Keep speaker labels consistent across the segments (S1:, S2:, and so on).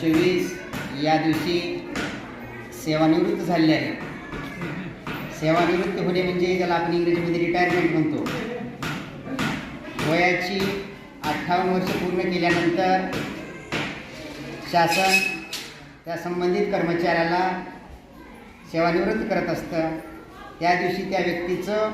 S1: चोवीस या दिवशी सेवानिवृत्त झालेले आहे सेवानिवृत्त होणे म्हणजे त्याला आपण इंग्रजीमध्ये रिटायरमेंट म्हणतो. वयाची अठ्ठावन्न वर्ष पूर्ण केल्यानंतर शासन त्या संबंधित कर्मचाऱ्याला सेवानिवृत्त करत असतं. त्या दिवशी त्या व्यक्तीचं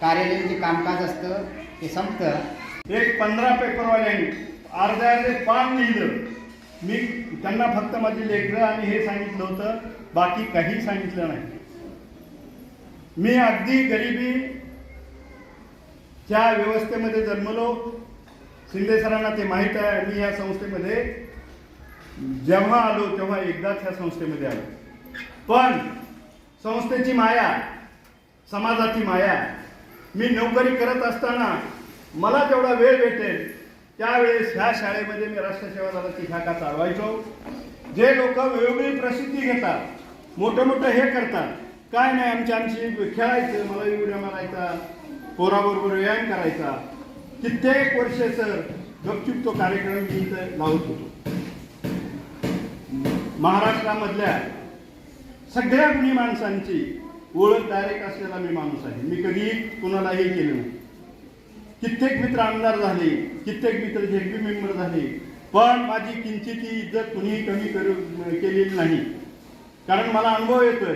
S1: कार्यालयीन जे कामकाज असतं ते संपतं.
S2: एक पंधरा पेपरवाल्यांनी अर्ध्या अर्धे पान लिहिलं. मी त्यांना फक्त माझी लेकरं आणि हे सांगितलं होतं बाकी काही सांगितलं नाही. मी अगदी गरिबी त्या व्यवस्थेमध्ये जन्मलो. शिंदे सरांना ते माहीत आहे मी या संस्थेमध्ये जेव्हा आलो तेव्हा एकदाच ह्या संस्थेमध्ये आलो. पण संस्थेची माया समाजाची माया मी नोकरी करत असताना मला जेवढा वेळ भेटेल त्यावेळेस ह्या शाळेमध्ये मी राष्ट्रसेवा दलाची शाखा चालवायचो. जे लोक वेगवेगळी प्रसिद्धी घेतात मोठं मोठं हे करतात काय नाही आमची आमची खेळायचं मला उड्या मारायचा पोराबरोबर व्यायाम करायचा. कित्येक वर्ष सर गपचूप तो कार्यक्रम मी इथं लावत होतो. महाराष्ट्रामधल्या सगळ्या गुणी माणसांची ओळख डायरेक्ट असलेला मी माणूस आहे. मी कधी कुणालाही केलं नाही. कित्येक मित्र आमदार झाले कित्येक मित्र झेडपी मेंबर झाले. पण माझी किंचित इज्जत कुणीही कमी करू केलेली नाही. कारण मला अनुभव येतोय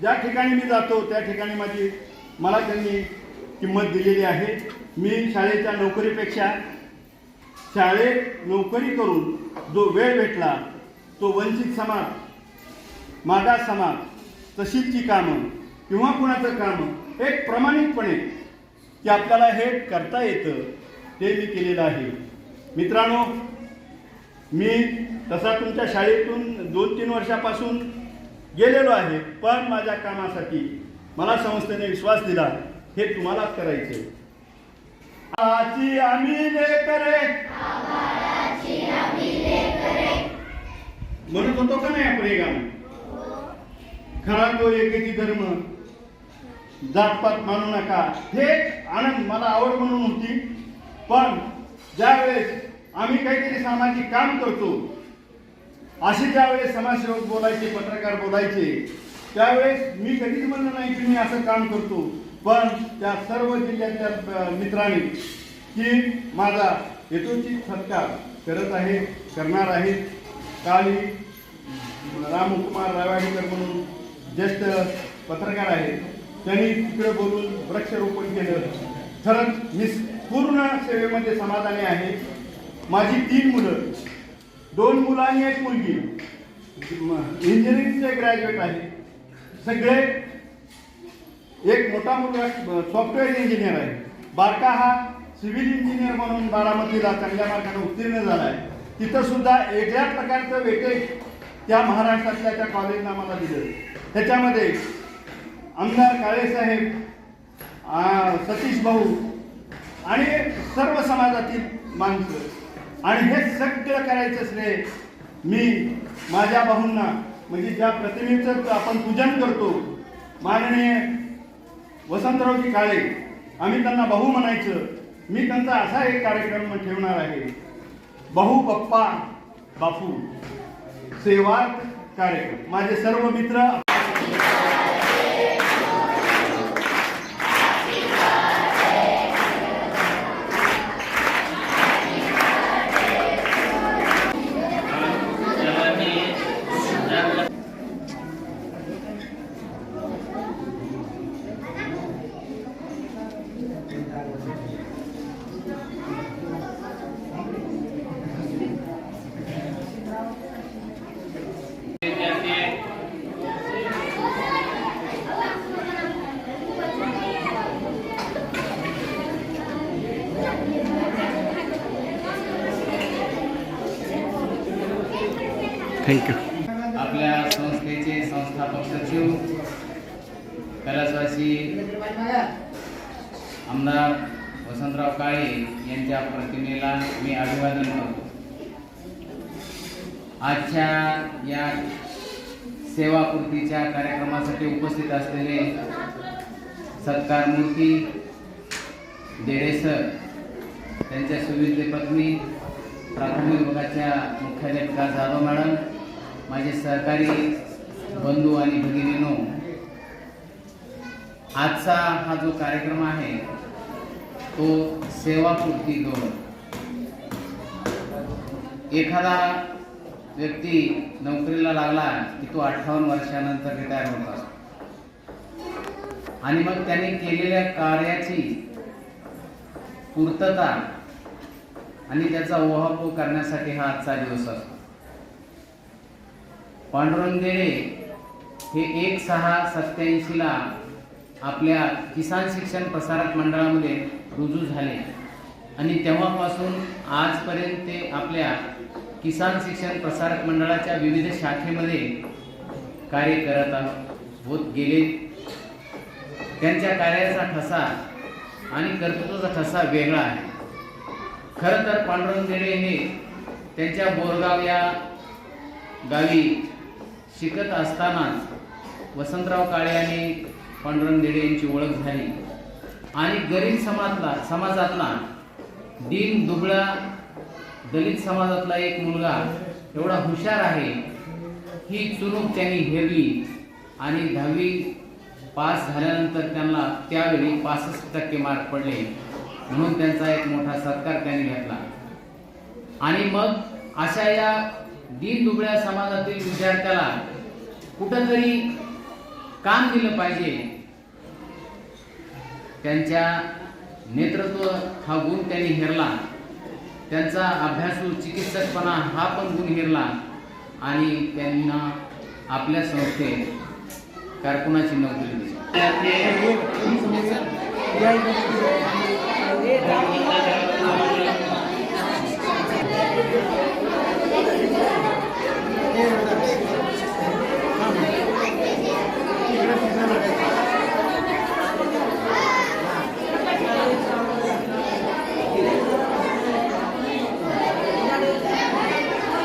S2: ज्या ठिकाणी मी जातो त्या ठिकाणी माझी मला त्यांनी किंमत दिलेली आहे. मी शाळेच्या नोकरीपेक्षा शाळेत नोकरी करून जो वेळ भेटला तो वंचित समाज मागास समाज तशीची कामं किंवा कुणाचं काम एक प्रामाणिकपणे की आपल्याला हे करता येतं ते मी केलेलं आहे. मित्रांनो मी तसा तुमच्या शाळेतून दोन तीन वर्षापासून गेलेलो आहे पण माझ्या कामासाठी मला संस्थेने विश्वास दिला हे तुम्हालाच करायचे आजी आम्ही लेकरे म्हणत होतो का नाही आपण हे गाणं? खरा तो एकेची धर्म. जातपात मानू नका. हे आनंद मला आवड म्हणून होती. पण ज्यावेळेस आम्ही काहीतरी सामाजिक काम करतो असे ज्यावेळेस समाजसेवक बोलायचे पत्रकार बोलायचे त्यावेळेस मी कधीच म्हणलं नाही की मी असं काम करतो. पण त्या सर्व जिल्ह्यातल्या मित्रांनी की माझा हेतूची सत्कार करत आहे करणार आहे. काली रामकुमार रावाडीकर म्हणून ज्येष्ठ पत्रकार आहेत. त्यांनी तिकडे बोलून वृक्षारोपण केलं. खरंच मी पूर्ण सेवेमध्ये समाधानी आहे. माझी तीन मुलं दोन मुलं आणि एक मुलगी. इंजिनिअरिंगचे ग्रॅज्युएट आहे. सगळे एक मोठा मुलगा सॉफ्टवेअर इंजिनियर आहे. बारका हा सिव्हिल इंजिनियर म्हणून बारामतीला चांगल्या मार्गाने उत्तीर्ण झाला आहे तिथं सुद्धा वेगळ्या प्रकारचं वेटेज त्या महाराष्ट्रातल्या त्या कॉलेजनं मला दिलं. त्याच्यामध्ये आमदार काळेसाहेब सतीश भाऊ आणि सर्व समाजातील माणसं. आणि हे सगळं करायचं असले मी माझ्या भाऊंना म्हणजे ज्या प्रतिमेचं आपण पूजन करतो माननीय वसंतरावजी काळे आम्ही त्यांना भाऊ म्हणायचं. मी त्यांचा असा एक कार्यक्रम ठेवणार आहे. भाऊ पप्पा बापू सेवा कार्यक्रम. माझे सर्व मित्र
S3: आपल्या संस्थेचे संस्थापक सचिव कैलासवासी आमदार वसंतराव काळे यांच्या प्रतिमेला मी अभिवादन करतो. आजच्या या सेवापूर्तीच्या कार्यक्रमासाठी उपस्थित असलेले सत्कार मूर्ती सर त्यांच्या सुविधे पत्नी प्राथमिक विभागाच्या मुख्याध्यापिका जाधव मॅडम माझे सहकारी बंधू आणि भगिनीनो आजचा हा जो कार्यक्रम आहे तो सेवापूर्ती दोन. एखादा व्यक्ती नोकरीला लागला की तो अठ्ठावन्न वर्षानंतर रिटायर होत. असतो आणि मग त्याने केलेल्या कार्याची पूर्तता आणि त्याचा ओहापोह करण्यासाठी हा आजचा दिवस असतो. पांडुरंगदेळे हे एक सहा सत्याऐंशीला आपल्या किसान शिक्षण प्रसारक मंडळामध्ये रुजू झाले. आणि तेव्हापासून आजपर्यंत ते आपल्या किसान शिक्षण प्रसारक मंडळाच्या विविध शाखेमध्ये कार्य करत होत गेले. त्यांच्या कार्याचा ठसा आणि कर्तृत्वाचा ठसा वेगळा आहे. खरं तर पांडुरंग हे त्यांच्या बोरगाव या गावी शिकत असतानाच वसंतराव काळे आणि पांडुरंग देडे यांची ओळख झाली. आणि गरीब समाजातला समाजातला दीन दुबळा दलित समाजातला एक मुलगा एवढा हुशार आहे ही चुनूक त्यांनी हेरली आणि दहावी पास झाल्यानंतर त्यांना त्यावेळी पासष्ट टक्के मार्क पडले. म्हणून त्यांचा एक मोठा सत्कार त्यांनी घेतला. आणि मग अशा या दीन दुबळ्या समाजातील विद्यार्थ्याला कुठंतरी काम दिलं पाहिजे. त्यांच्या नेतृत्व हा गुण त्यांनी हेरला. त्यांचा अभ्यासू चिकित्सकपणा हा पण गुण हेरला. आणि त्यांना आपल्या संस्थेत कारकुनाची नोकरी दिली.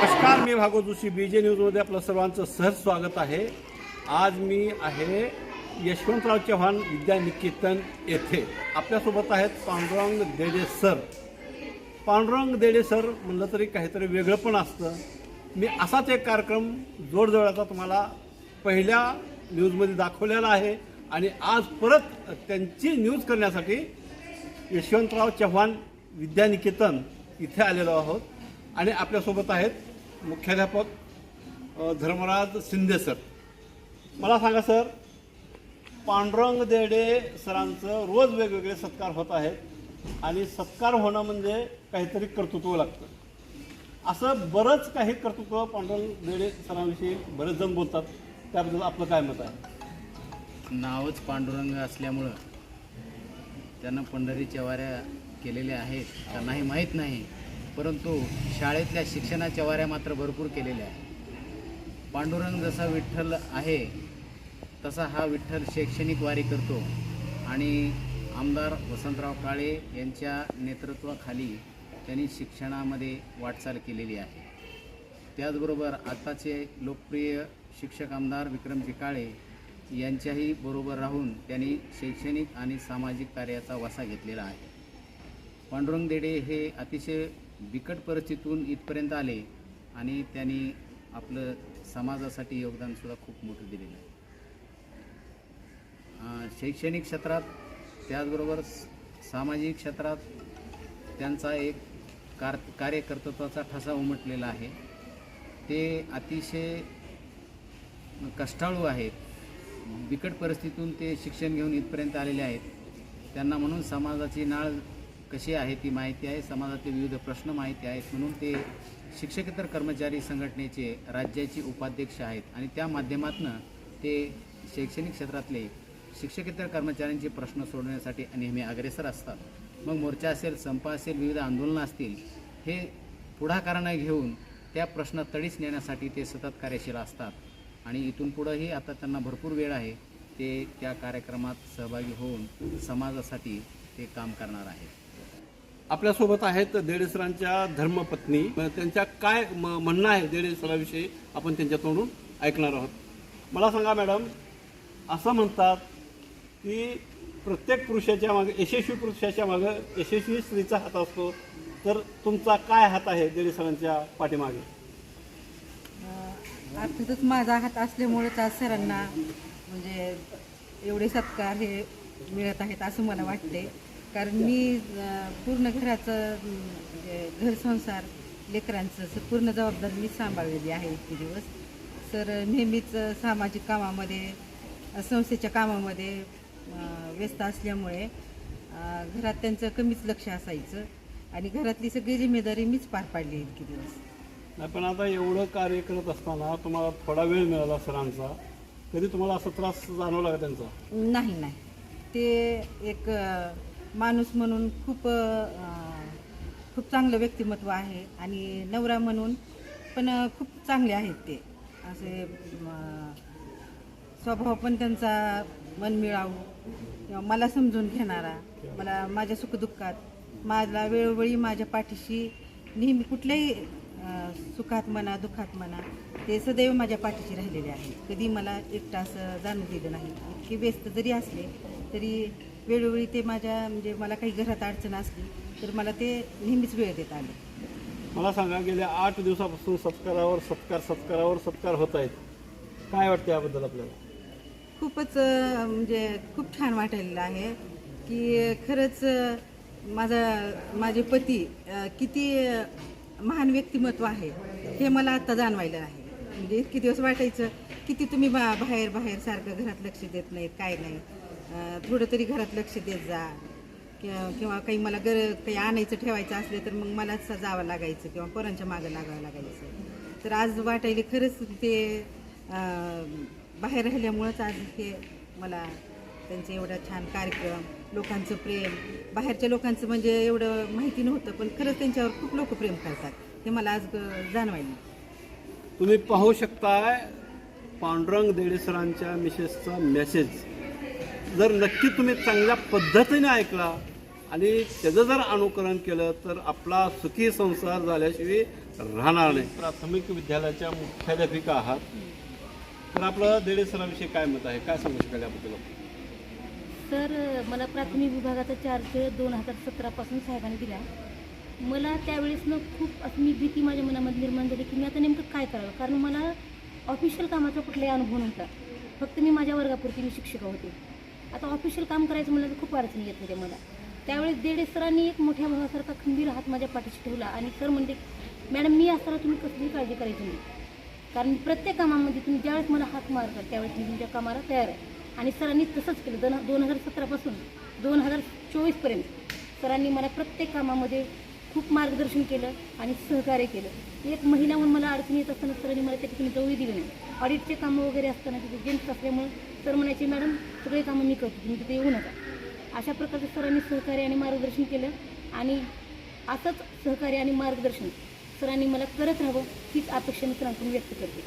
S4: नमस्कार मी भागवत जोशी बी जे न्यूजमध्ये आपलं सर्वांचं सहज स्वागत आहे. आज मी आहे यशवंतराव चव्हाण विद्यानिकेतन येथे. आपल्यासोबत आहेत पांडुरंग देडे सर पांडुरंग देडे सर म्हणलं तरी काहीतरी वेगळं पण असतं. मी असाच एक कार्यक्रम जोडजवळचा तुम्हाला पहिल्या न्यूजमध्ये दाखवलेला आहे आणि आज परत त्यांची न्यूज करण्यासाठी यशवंतराव चव्हाण विद्यानिकेतन इथे आलेलो आहोत. आणि आपल्यासोबत आहेत मुख्याध्यापक धर्मराज शिंदे सर. मला सांगा सर पांडुरंग देडे सरांचं रोज वेगवेगळे सत्कार होत आहेत. आणि सत्कार होणं म्हणजे काहीतरी कर्तृत्व लागतं. असं बरंच काही कर्तृत्व पांडुरंग बेडे सरांविषयी बरेच जण बोलतात. त्याबद्दल आपलं काय मत आहे?
S3: नावच पांडुरंग असल्यामुळं त्यांना पंढरीच्या वाऱ्या केलेल्या आहेत. त्यांनाही माहीत नाही. परंतु शाळेतल्या शिक्षणाच्या वाऱ्या मात्र भरपूर केलेल्या आहेत. पांडुरंग जसा विठ्ठल आहे तसा हा विठ्ठल शैक्षणिक वारी करतो. आणि आमदार वसंतराव काळे यांच्या नेतृत्वाखाली त्यांनी शिक्षणामध्ये वाटचाल केलेली आहे. त्याचबरोबर आत्ताचे लोकप्रिय शिक्षक आमदार विक्रमजी काळे यांच्याही बरोबर राहून त्यांनी शैक्षणिक आणि सामाजिक कार्याचा वसा घेतलेला आहे. पांडुरंग देडे हे अतिशय बिकट परिस्थितीतून इथपर्यंत आले आणि त्यांनी आपलं समाजासाठी योगदानसुद्धा खूप मोठं दिलेलं आहे. शैक्षणिक क्षेत्रात त्याचबरोबर सामाजिक क्षेत्रात त्यांचा एक कार कार्यकर्तृत्वाचा ठसा उमटलेला आहे. ते अतिशय कष्टाळू आहेत. बिकट परिस्थितीतून ते शिक्षण घेऊन इथपर्यंत आलेले आहेत. त्यांना म्हणून समाजाची नाळ कशी आहे ती माहिती आहे. समाजातले विविध प्रश्न माहिती आहेत म्हणून ते शिक्षकेतर कर्मचारी संघटनेचे राज्याचे उपाध्यक्ष आहेत आणि त्या माध्यमातून ते शैक्षणिक क्षेत्रातले शिक्षकेतर कर्मचाऱ्यांचे प्रश्न सोडवण्यासाठी नेहमी अग्रेसर असतात. मग मोर्चा असेल संप असेल विविध आंदोलनं असतील हे पुढाकारानं घेऊन त्या प्रश्न तडीच नेण्यासाठी ते सतत कार्यशील असतात. आणि इथून पुढंही आता त्यांना भरपूर वेळ आहे. ते त्या कार्यक्रमात सहभागी होऊन समाजासाठी ते काम करणार आहेत.
S4: आपल्यासोबत आहेत देडेसरांच्या धर्मपत्नी. त्यांच्या काय म- म्हणणं आहे देडेसराविषयी? आपण त्यांच्या तोंडून ऐकणार आहोत. मला सांगा मॅडम असं म्हणतात की प्रत्येक पुरुषाच्या मागे यशस्वी पुरुषाच्या मागं यशस्वी स्त्रीचा हात असतो. तर तुमचा काय हात आहे देडे सरांच्या पाठीमागे?
S5: अर्थातच माझा हात असल्यामुळेच आज सरांना म्हणजे एवढे सत्कार हे मिळत आहेत असं मला वाटते कारण मी पूर्ण घराचं म्हणजे घरसंसार लेकरांचं पूर्ण जबाबदारी मी सांभाळलेली आहे इतके दिवस. सर नेहमीच सामाजिक कामामध्ये संस्थेच्या कामामध्ये व्यस्त असल्यामुळे घरात त्यांचं कमीच लक्ष असायचं आणि घरातली सगळी जिम्मेदारी मीच पार पाडली इतके दिवस.
S4: नाही पण आता एवढं कार्य करत असताना तुम्हाला थोडा वेळ मिळाला सरांचा. कधी तुम्हाला असा त्रास जाणवला का त्यांचा?
S5: नाही नाही. ते एक माणूस म्हणून खूप खूप चांगलं व्यक्तिमत्व आहे आणि नवरा म्हणून पण खूप चांगले आहेत ते. असे स्वभाव पण त्यांचा मनमिळावू. किंवा मला समजून घेणारा मला माझ्या सुखदुःखात माझा वेळोवेळी माझ्या पाठीशी नेहमी कुठल्याही सुखात म्हणा दुःखात म्हणा ते सदैव माझ्या पाठीशी राहिलेले आहे कधी मला एकटा असं जाणू दिलं नाही. इतके व्यस्त जरी असले तरी वेळोवेळी ते माझ्या म्हणजे मला काही घरात अडचण असली तर मला ते नेहमीच वेळ देत आले.
S4: मला सांगा गेल्या आठ दिवसापासून सत्कारावर सत्कार सत्कारावर सत्कार होत आहेत. काय वाटतं याबद्दल आपल्याला?
S5: खूपच म्हणजे खूप छान वाटलेलं आहे की खरंच माझा माझे पती किती महान व्यक्तिमत्व आहे हे मला आता जाणवायला आहे. म्हणजे इतके दिवस वाटायचं किती तुम्ही बा बाहेर बाहेर सारखं घरात लक्ष देत नाहीत काय नाही. थोडं तरी घरात लक्ष देत जा. किंवा काही मला गर काही आणायचं ठेवायचं असलं तर मग मलाच जावं लागायचं किंवा पोरांच्या मागं लागावं लागायचं. तर आज वाटायले खरंच ते बाहेर राहिल्यामुळंच आज हे मला त्यांचं एवढा छान कार्यक्रम लोकांचं प्रेम बाहेरच्या लोकांचं म्हणजे एवढं माहिती नव्हतं पण खरंच त्यांच्यावर खूप लोक प्रेम करतात. हे मला आज जाणवायला
S4: तुम्ही पाहू शकताय पांडुरंग देडेसरांच्या मिसेसचा मेसेज जर नक्की तुम्ही चांगल्या पद्धतीने ऐकला आणि त्याचं जर अनुकरण केलं तर आपला सुखी संसार झाल्याशिवाय राहणार नाही. प्राथमिक विद्यालयाच्या मुख्याध्यापिका आहात. तर आपलं देडेसराविषयी काय मत आहे? काय सांगू शकाल याबद्दल?
S6: सर मला प्राथमिक विभागाचा चार्ज दोन हजार सतरापासून साहेबांनी दिला. मला त्यावेळेसनं खूप असं मी भीती माझ्या मनामध्ये निर्माण झाली की मी आता नेमकं काय करावं? कारण मला ऑफिशियल कामाचा कुठलाही अनुभव नव्हता. फक्त मी माझ्या वर्गापुरती मी शिक्षिका होते. आता ऑफिशियल काम करायचं म्हणलं तर खूप अडचणी येत होत्या मला. त्यावेळेस देडे सरांनी एक मोठ्या भावासारखा खंबीर हात माझ्या पाठीशी ठेवला आणि सर म्हणते मॅडम मी असताना तुम्ही कसलीही काळजी करायची नाही. कारण प्रत्येक कामामध्ये तुम्ही ज्यावेळेस मला हात मारतात त्यावेळेस मी तुमच्या कामाला तयार आहे. आणि सरांनी तसंच केलं. दोन दोन हजार सतरापासून दोन हजार चोवीसपर्यंत सरांनी मला प्रत्येक कामामध्ये खूप मार्गदर्शन केलं आणि सहकार्य केलं. एक महिला म्हणून मला अडचणी येत असताना सरांनी मला त्या ठिकाणी जवळी दिली नाही. ऑडिटचे कामं वगैरे असताना तिथे जेंट्स असल्यामुळे सर म्हणायचे मॅडम सगळे कामं मी करतो तुम्ही तिथे येऊ नका. अशा प्रकारचं सरांनी सहकार्य आणि मार्गदर्शन केलं आणि असंच सहकार्य आणि मार्गदर्शन सरांनी मला करत राहावं हीच अपेक्षा मित्रांकडून व्यक्त करते.